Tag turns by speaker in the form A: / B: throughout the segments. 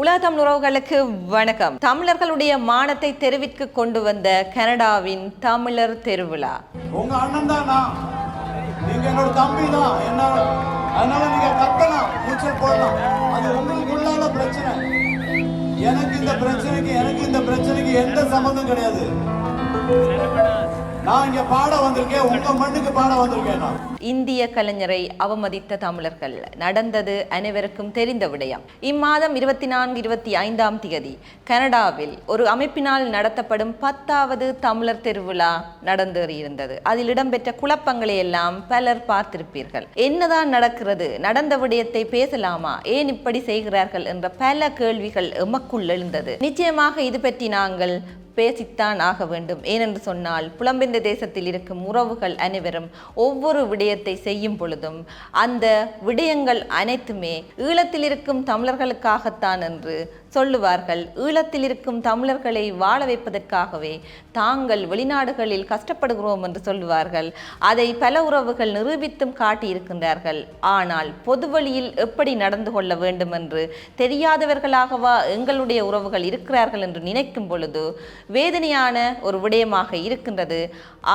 A: உலகம் உறவுகளுக்கு வணக்கம். தமிழர்களுடைய மானத்தை தெருவிற்கு கொண்டு வந்த கனடாவின் தமிழர் திருவிழா.
B: உங்க அண்ணன் தான் நீங்க என்னோட தம்பி தான். அதனால நீங்க கத்தலாம் கூச்சல் போடலாம். அது உங்களுக்குள்ளான பிரச்சனை. எனக்கு இந்த பிரச்சனைக்கு எனக்கு இந்த பிரச்சனைக்கு எந்த சம்மந்தம் கிடையாது. நான் இங்க பாட வந்திருக்கேன் உங்க மண்ணுக்கு பாட வந்திருக்கேன்
A: இந்திய கலைஞரை அவமதித்த தமிழர்கள். நடந்தது அனைவருக்கும் தெரிந்த விடயம். இம்மாதம் இருபத்தி நான்கு இருபத்தி ஐந்தாம் தேதி கனடாவில் ஒரு அமைப்பினால் நடத்தப்படும் பத்தாவது தமிழர் திருவிழா நடந்தேறியிருந்தது. அதில் இடம்பெற்ற குழப்பங்களை எல்லாம் பலர் பார்த்திருப்பீர்கள். என்னதான் நடக்கிறது? நடந்த விடயத்தை பேசலாமா? ஏன் இப்படி செய்கிறார்கள்? என்ற பல கேள்விகள் எமக்குள் எழுந்தது. நிச்சயமாக இது பற்றி நாங்கள் பேசித்தான் ஆக வேண்டும். ஏனென்று சொன்னால் புலம்பெயர்ந்த தேசத்தில் இருக்கும் உறவுகள் அனைவரும் ஒவ்வொரு விடயத்தை செய்யும் பொழுதும் அந்த விடயங்கள் அனைத்துமே ஈழத்தில் இருக்கும் தமிழர்களுக்காகத்தான் என்று சொல்லுவார்கள் ஈழத்தில் இருக்கும் தமிழர்களை வாழ வைப்பதற்காகவே தாங்கள் வெளிநாடுகளில் கஷ்டப்படுகிறோம் என்று சொல்லுவார்கள். அதை பல உறவுகள் நிரூபித்தும் காட்டியிருக்கின்றார்கள். ஆனால் பொது வழியில் எப்படி நடந்து கொள்ள வேண்டும் என்று தெரியாதவர்களாகவா எங்களுடைய உறவுகள் இருக்கிறார்கள் என்று நினைக்கும் பொழுது வேதனையான ஒரு விடயமாக இருக்கின்றது.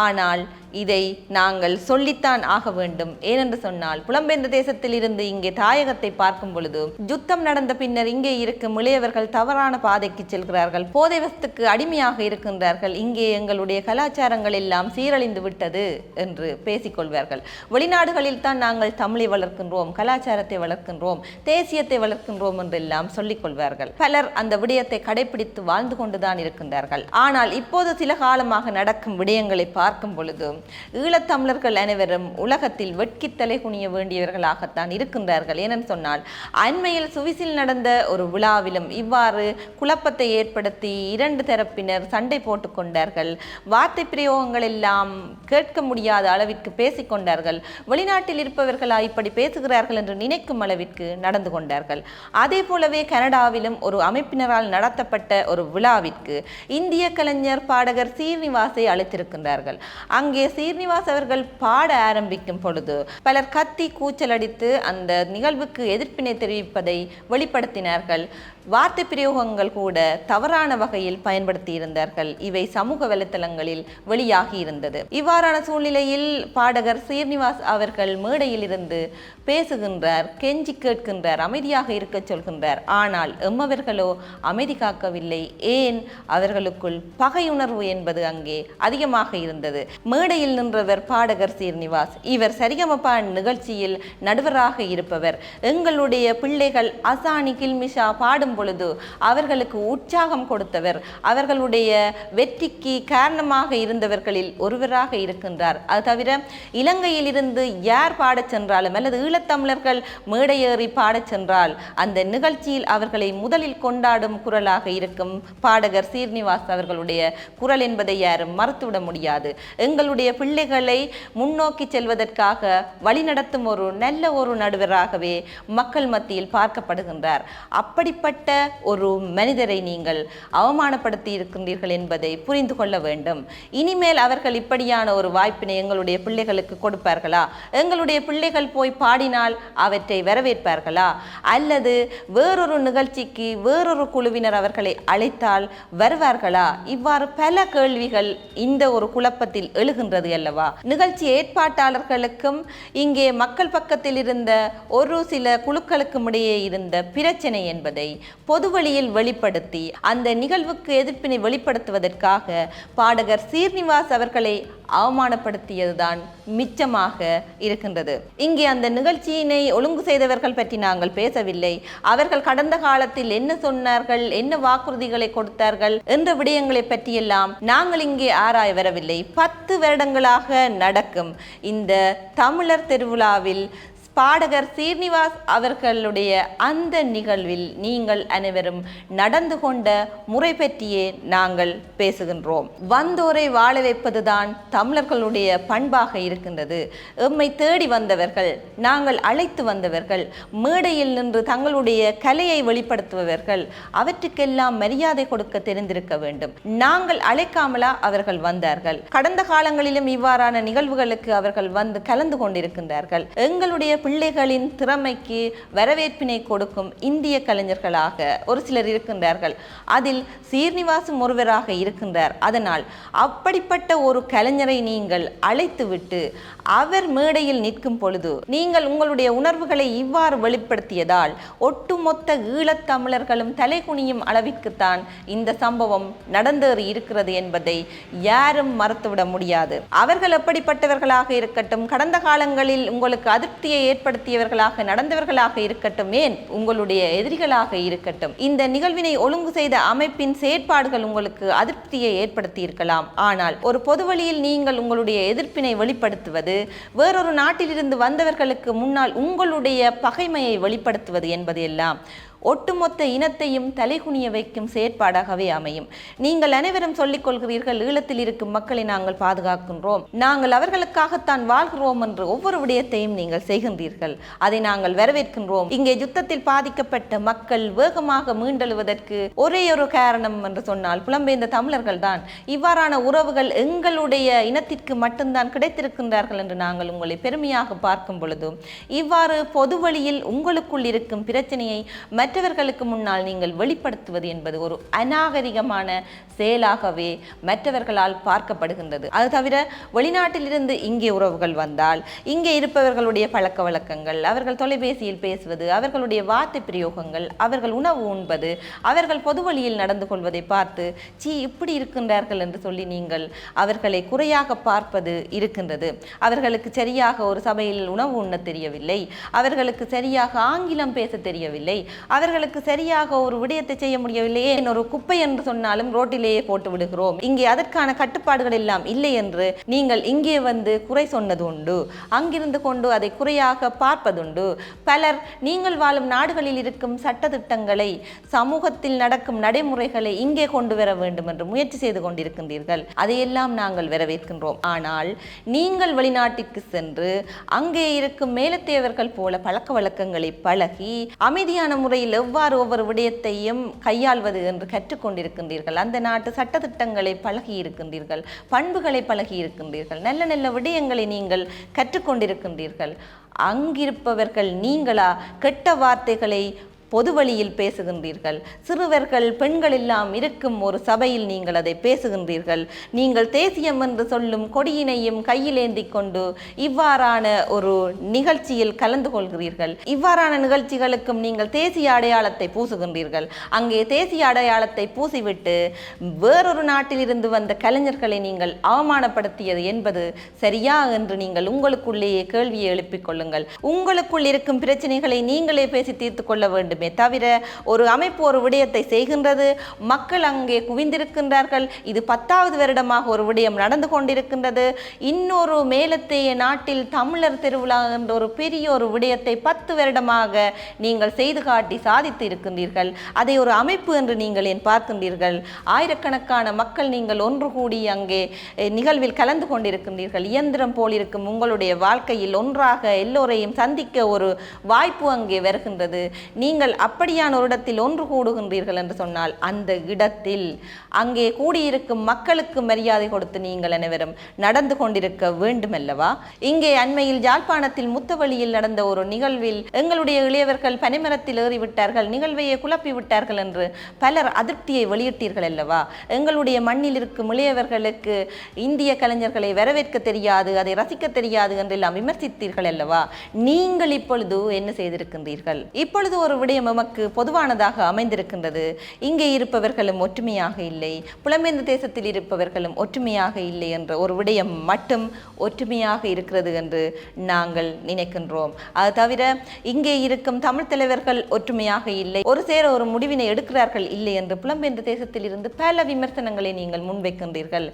A: ஆனால் இதை நாங்கள் சொல்லித்தான் ஆக வேண்டும். ஏனென்று சொன்னால் புலம்பெயர்ந்த தேசத்தில் இருந்து இங்கே தாயகத்தை பார்க்கும் பொழுது யுத்தம் நடந்த பின்னர் இங்கே இருக்கும் இளையவர்கள் தவறான பாதைக்கு செல்கிறார்கள். போதை வசத்துக்கு அடிமையாக இருக்கின்றார்கள். இங்கே எங்களுடைய கலாச்சாரங்கள் எல்லாம் சீரழிந்து விட்டது என்று பேசிக்கொள்வார்கள் வெளிநாடுகளில் தான் நாங்கள் தமிழை வளர்க்கின்றோம் கலாச்சாரத்தை வளர்க்கின்றோம் தேசியத்தை வளர்க்கின்றோம் என்றெல்லாம் சொல்லிக் கொள்வார்கள். பலர் அந்த விடயத்தை கடைபிடித்து வாழ்ந்து கொண்டுதான் இருக்கின்றார்கள். ஆனால் இப்போது சில காலமாக நடக்கும் விடயங்களை பார்க்கும் பொழுது ஈழத்தமிழர்கள் அனைவரும் உலகத்தில் வெட்கி தலை குனிய வேண்டியவர்களாகத்தான் இருக்கின்றார்கள். ஏனென்று சொன்னால் அண்மையில் சுவிசில் நடந்த ஒரு விழாவிலும் இவ்வாறு குழப்பத்தை ஏற்படுத்தி இரண்டு தரப்பினர் சண்டை போட்டுக்கொண்டார்கள். வார்த்தை பிரயோகங்கள் எல்லாம் கேட்க முடியாத அளவிற்கு பேசிக்கொண்டார்கள். வெளிநாட்டில் இருப்பவர்களா இப்படி பேசுகிறார்கள் என்று நினைக்கும் அளவிற்கு நடந்து கொண்டார்கள். அதே போலவே கனடாவிலும் ஒரு அமைப்பினரால் நடத்தப்பட்ட ஒரு விழாவிற்கு இந்திய கலைஞர் பாடகர் சீர்நிவாசை அழைத்திருக்கின்றார்கள் அங்கே சீர்நிவாஸ் அவர்கள் பாட ஆரம்பிக்கும் பொழுது பலர் கத்தி கூச்சலடித்து அந்த நிகழ்வுக்கு எதிர்ப்பினை தெரிவிப்பதை வெளிப்படுத்தினார்கள். வார்த்தை பிரயோகங்கள் கூட தவறான வகையில் பயன்படுத்தி இருந்தார்கள் இவை சமூக வலைத்தளங்களில் வெளியாகி இருந்தது. இவ்வாறான சூழ்நிலையில் பாடகர் சீர்னிவாஸ் அவர்கள் மேடையில் இருந்து பேசுகின்றார் கெஞ்சி கேட்கின்றார் அமைதியாக இருக்க சொல்கின்றார். ஆனால் எம்மவர்களோ அமைதி காக்கவில்லை. ஏன்? அவர்களுக்குள் பகையுணர்வு என்பது அங்கே அதிகமாக இருந்தது. மேடையில் நின்றவர் பாடகர் சீர்னிவாஸ் இவர் சரிகமபா நிகழ்ச்சியில் நடுவராக இருப்பவர். எங்களுடைய பிள்ளைகள் அசானி கில்மிஷா பாடும் பொழுது அவர்களுக்கு உற்சாகம் கொடுத்தவர் அவர்களுடைய வெற்றிக்கு காரணமாக இருந்தவர்களில் ஒருவராக இருக்கின்றார். அது தவிர இலங்கையில் இருந்து யார் பாடச் சென்றாலும் அல்லது ஈழத்தமிழர்கள் மேடையேறி பாடச் சென்றால் அந்த நிகழ்ச்சியில் அவர்களை முதலில் கொண்டாடும் குரலாக இருக்கும் பாடகர் சீர்னிவாஸ் அவர்களுடைய குரல் என்பதை யாரும் மறுத்துவிட முடியாது. எங்களுடைய பிள்ளைகளை முன்னோக்கி செல்வதற்காக வழிநடத்தும் ஒரு நல்ல ஒரு நடுவராகவே மக்கள் மத்தியில் பார்க்கப்படுகின்றார். அப்படிப்பட்ட ஒரு மனிதரை நீங்கள் அவமானப்படுத்தி இருக்கின்றீர்கள் என்பதை புரிந்து கொள்ள வேண்டும். இனிமேல் அவர்கள் இப்படியான ஒரு வாய்ப்பினை எங்களுடைய பிள்ளைகளுக்கு கொடுப்பார்களா? எங்களுடைய பிள்ளைகள் போய் பாடினால் அவற்றை வரவேற்பார்களா? அல்லது வேறொரு நிகழ்ச்சிக்கு வேறொரு குழுவினர் அவர்களை அழைத்தால் வருவார்களா? இவ்வாறு பல கேள்விகள் இந்த ஒரு குழப்பத்தில் எழுகின்றது அல்லவா? நிகழ்ச்சி ஏற்பாட்டாளர்களுக்கும் இங்கே மக்கள் பக்கத்தில் இருந்த ஒரு சில குழுக்களுக்கும் இடையே இருந்த பிரச்சனை என்பதை பொதுவழியில் வெளிப்படுத்தி அந்த நிகழ்வுக்கு எதிர்ப்பினை வெளிப்படுத்துவதற்காக பாடகர் சீர்னிவாஸ் அவர்களை அவமானப்படுத்தியதுதான் மிச்சமாக இருக்கின்றது. இங்கே அந்த நிகழ்ச்சியினை ஒழுங்கு செய்தவர்கள் பற்றி நாங்கள் பேசவில்லை. அவர்கள் கடந்த காலத்தில் என்ன சொன்னார்கள் என்ன வாக்குறுதிகளை கொடுத்தார்கள் என்ற விடயங்களை பற்றியெல்லாம் நாங்கள் இங்கே ஆராய வரவில்லை. பத்து வருடங்களாக நடக்கும் இந்த தமிழர் திருவிழாவில் பாடகர் சீர்னிவாஸ் அவர்களுடைய அந்த நிகழ்வில் நீங்கள் அனைவரும் நடந்து கொண்ட முறை பற்றியே நாங்கள் பேசுகின்றோம். வந்தோரை வாழ வைப்பதுதான் தமிழர்களுடைய பண்பாக இருக்கின்றது. எம்மை தேடி வந்தவர்கள் நாங்கள் அழைத்து வந்தவர்கள் மேடையில் நின்று தங்களுடைய கலையை வெளிப்படுத்துபவர்கள் அவற்றுக்கெல்லாம் மரியாதை கொடுக்க தெரிந்திருக்க வேண்டும். நாங்கள் அழைக்காமலா அவர்கள் வந்தார்கள். கடந்த காலங்களிலும் இவ்வாறான நிகழ்வுகளுக்கு அவர்கள் வந்து கலந்து கொண்டிருக்கின்றார்கள். எங்களுடைய பிள்ளைகளின் திறமைக்கு வரவேற்பினை கொடுக்கும் இந்திய கலைஞர்களாக ஒரு சிலர் இருக்கின்றார்கள். அதில் சீர்நிவாசம் ஒருவராக இருக்கின்றார். அதனால் அப்படிப்பட்ட ஒரு கலைஞரை நீங்கள் அழைத்துவிட்டு அவர் மேடையில் நிற்கும் பொழுது நீங்கள் உங்களுடைய உணர்வுகளை இவ்வாறு வெளிப்படுத்தியதால் ஒட்டுமொத்த ஈழத்தமிழர்களும் தலைகுனியும் அளவிற்குத்தான் இந்த சம்பவம் நடந்தேறி இருக்கிறது என்பதை யாரும் மறுத்துவிட முடியாது. அவர்கள் எப்படிப்பட்டவர்களாக இருக்கட்டும் கடந்த காலங்களில் உங்களுக்கு அதிருப்தியை ஏற்படுத்தியவர்களாக நடந்தவர்களாக இருக்கட்டும் ஏன் உங்களுடைய எதிரிகளாக இருக்கட்டும். இந்த நிகழ்வினை ஒழுங்கு செய்த அமைப்பின் செயற்பாடுகள் உங்களுக்கு அதிருப்தியை ஏற்படுத்தி இருக்கலாம் ஆனால் ஒரு பொது வழியில் நீங்கள் உங்களுடைய எதிர்ப்பினை வெளிப்படுத்துவது வேறொரு நாட்டிலிருந்து வந்தவர்களுக்கு முன்னால் உங்களுடைய பகைமையை வெளிப்படுத்துவது என்பது எல்லாம் ஒட்டுமொத்த இனத்தையும் தலைகுனிய வைக்கும் செயற்பாடாகவே அமையும். நீங்கள் அனைவரும் சொல்லிக் கொள்கிறீர்கள் ஈழத்தில் இருக்கும் மக்களை நாங்கள் பாதுகாக்கின்றோம். நாங்கள் அவர்களுக்காகத்தான் வாழ்கிறோம் என்று ஒவ்வொரு விடயத்தையும் நீங்கள் செய்கின்றீர்கள். அதை நாங்கள் வரவேற்கின்றோம். இங்கே யுத்தத்தில் பாதிக்கப்பட்ட மக்கள் வேகமாக மீண்டெழுவதற்கு ஒரே ஒரு காரணம் என்று சொன்னால் புலம்பெயர்ந்த தமிழர்கள் தான். இவ்வாறான உறவுகள் எங்களுடைய இனத்திற்கு மட்டும்தான் கிடைத்திருக்கின்றார்கள் என்று நாங்கள் உங்களை பெருமையாக பார்க்கும் பொழுது இவ்வாறு பொது வழியில் உங்களுக்குள் இருக்கும் பிரச்சனையை மற்றவர்களுக்கு முன்னால் நீங்கள் வெளிப்படுத்துவது என்பது ஒரு அநாகரிகமான செயலாகவே மற்றவர்களால் பார்க்கப்படுகின்றது. அது தவிர வெளிநாட்டிலிருந்து இங்கே உறவுகள் வந்தால் இங்கே இருப்பவர்களுடைய பழக்க வழக்கங்கள் அவர்கள் தொலைபேசியில் பேசுவது அவர்களுடைய வார்த்தை பிரயோகங்கள் அவர்கள் உணவு உண்பது அவர்கள் பொது வழியில் நடந்து கொள்வதை பார்த்து சீ இப்படி இருக்கின்றார்கள் என்று சொல்லி நீங்கள் அவர்களை குறையாக பார்ப்பது இருக்கின்றது. அவர்களுக்கு சரியாக ஒரு சபையில் உணவு உண்ண தெரியவில்லை. அவர்களுக்கு சரியாக ஆங்கிலம் பேச தெரியவில்லை. அவர்களுக்கு சரியாக ஒரு விடயத்தை செய்ய முடியவில்லையே. ஒரு குப்பை என்று சொன்னாலும் ரோட்டிலேயே போட்டு விடுகிறோம். இங்கே அதற்கான கட்டுப்பாடுகள் எல்லாம் இல்லை என்று நீங்கள் இங்கே வந்து குறை சொன்னது உண்டு அங்கிருந்து கொண்டு அதை குறையாக பார்ப்பதுண்டு. பலர் நீங்கள் வாழும் நாடுகளில் இருக்கும் சட்டதிட்டங்களை சமூகத்தில் நடக்கும் நடைமுறைகளை இங்கே கொண்டு வர வேண்டும் என்று முயற்சி செய்து கொண்டிருக்கின்றீர்கள். அதையெல்லாம் நாங்கள் வரவேற்கின்றோம். ஆனால் நீங்கள் வெளிநாட்டிற்கு சென்று அங்கே இருக்கும் மேலத்தேவர்கள் போல பழக்க வழக்கங்களை பழகி அமைதியான முறையில் எவ்வாறு ஒவ்வொரு விடயத்தையும் கையாள்வது என்று கற்றுக்கொண்டிருக்கின்றீர்கள்? அந்த நாட்டு சட்டத்திட்டங்களை பழகி இருக்கின்றீர்கள் பண்புகளை பழகி இருக்கின்றீர்கள் நல்ல நல்ல விடயங்களை நீங்கள் கற்றுக்கொண்டிருக்கின்றீர்கள். அங்கிருப்பவர்கள் நீங்களா கெட்ட வார்த்தைகளை பொது வழியில் பேசுகின்றீர்கள். சிறுவர்கள் பெண்கள் எல்லாம் இருக்கும் ஒரு சபையில் நீங்கள் அதை பேசுகின்றீர்கள். நீங்கள் தேசியம் என்று சொல்லும் கொடியினையும் கையிலேந்தி கொண்டு இவ்வாறான ஒரு நிகழ்ச்சியில் கலந்து கொள்கிறீர்கள். இவ்வாறான நிகழ்ச்சிகளுக்கும் நீங்கள் தேசிய அடையாளத்தை பூசுகின்றீர்கள். அங்கே தேசிய அடையாளத்தை பூசிவிட்டு வேறொரு நாட்டிலிருந்து வந்த கலைஞர்களை நீங்கள் அவமானப்படுத்தியது என்பது சரியா என்று நீங்கள் உங்களுக்குள்ளேயே கேள்வியை எழுப்பிக் கொள்ளுங்கள். உங்களுக்குள் இருக்கும் பிரச்சனைகளை நீங்களே பேசி தீர்த்து கொள்ள வேண்டும் வேண்டுமே தவிர ஒரு அமைப்பு ஒரு விடயத்தை செய்கின்றது. மக்கள் அங்கே குவிந்திருக்கின்றார்கள். இது பத்தாவது வருடமாக ஒரு விடயம் நடந்து கொண்டிருக்கின்றது. இன்னொரு மேலத்தைய நாட்டில் தமிழர் திருவிழா என்ற ஒரு பெரிய ஒரு விடயத்தை பத்து வருடமாக நீங்கள் செய்து காட்டி சாதித்து இருக்கின்றீர்கள். அதை ஒரு அமைப்பு என்று நீங்கள் ஏன் பார்க்கின்றீர்கள்? ஆயிரக்கணக்கான மக்கள் நீங்கள் ஒன்று கூடி அங்கே நிகழ்வில் கலந்து கொண்டிருக்கின்றீர்கள். இயந்திரம் போல் இருக்கும் உங்களுடைய வாழ்க்கையில் ஒன்றாக எல்லோரையும் சந்திக்க ஒரு வாய்ப்பு அங்கே வருகின்றது. நீங்கள் அப்படியான ஒரு இடத்தில் ஒன்று கூடுகின்றீர்கள் என்று சொன்னால் அந்த இடத்தில் அங்கே கூடியிருக்கும் மக்களுக்கு மரியாதை கொடுத்து நீங்கள் அனைவரும் நடந்து கொண்டிருக்க வேண்டுமல்லவா? இங்கே அண்மையில் யாழ்ப்பாணத்தில் முத்தவழியில் நடந்த ஒரு நிகழ்வில் எங்களுடைய இளையவர்கள் பனைமரத்தில் ஏறிவிட்டார்கள் நிகழ்வையே குழப்பி விட்டார்கள் என்று பலர் அதிருப்தியை வெளியிட்டீர்கள் அல்லவா? எங்களுடைய மண்ணில் இருக்கும் இளையவர்களுக்கு இந்திய கலைஞர்களை வரவேற்க தெரியாது அதை ரசிக்க தெரியாது என்றெல்லாம் விமர்சித்தீர்கள் அல்லவா? நீங்கள் இப்பொழுது என்ன செய்திருக்கின்றீர்கள்? இப்பொழுது ஒரு விடை விடயம் எமக்கு பொதுவானதாக அமைந்திருக்கின்றது. இங்கே இருப்பவர்களும் ஒற்றுமையாக இல்லை. புலம்பெயர்ந்த தேசத்தில் இருப்பவர்களும் ஒற்றுமையாக இல்லை என்ற ஒரு விடயம் மட்டும் ஒற்றுமையாக இருக்கிறது என்று நாங்கள் நினைக்கின்றோம். அது தவிர இங்கே இருக்கும் தமிழ் தலைவர்கள் ஒற்றுமையாக இல்லை. ஒரு சேர ஒரு முடிவினை எடுக்கிறார்கள் இல்லை என்று புலம்பெயர்ந்த தேசத்தில் இருந்து பல விமர்சனங்களை நீங்கள் முன்வைக்கின்றீர்கள்.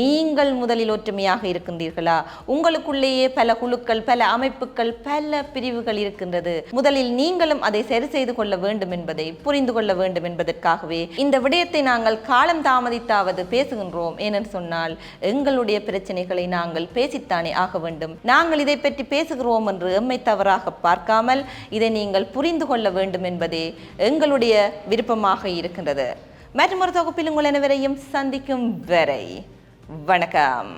A: நீங்கள் முதலில் ஒற்றுமையாக இருக்கின்றீர்களா? உங்களுக்குள்ளேயே பல குழுக்கள் பல அமைப்புகள் பல பிரிவுகள் இருக்கின்றது. முதலில் நீங்களும் அதை சரி செய்து செய்து கொள்ள வேண்டும் என்பதை புரிந்து கொள்ள வேண்டும் என்பதற்காகவே இந்த விடயத்தை நாங்கள் காலம் தாமதித்தாவது பேசுகின்றோம். ஏனென்று சொன்னால் எங்களுடைய பிரச்சனைகளை நாங்கள் பேசித்தானே ஆக வேண்டும். நாங்கள் இதை பற்றி பேசுகிறோம் என்று எம்மை தவறாக பார்க்காமல் இதை நீங்கள் புரிந்து கொள்ள வேண்டும் என்பதே எங்களுடைய விருப்பமாக இருக்கின்றது. மற்றும் ஒரு தொகுப்பில் உங்கள் அனைவரையும் சந்திக்கும் வரை வணக்கம்.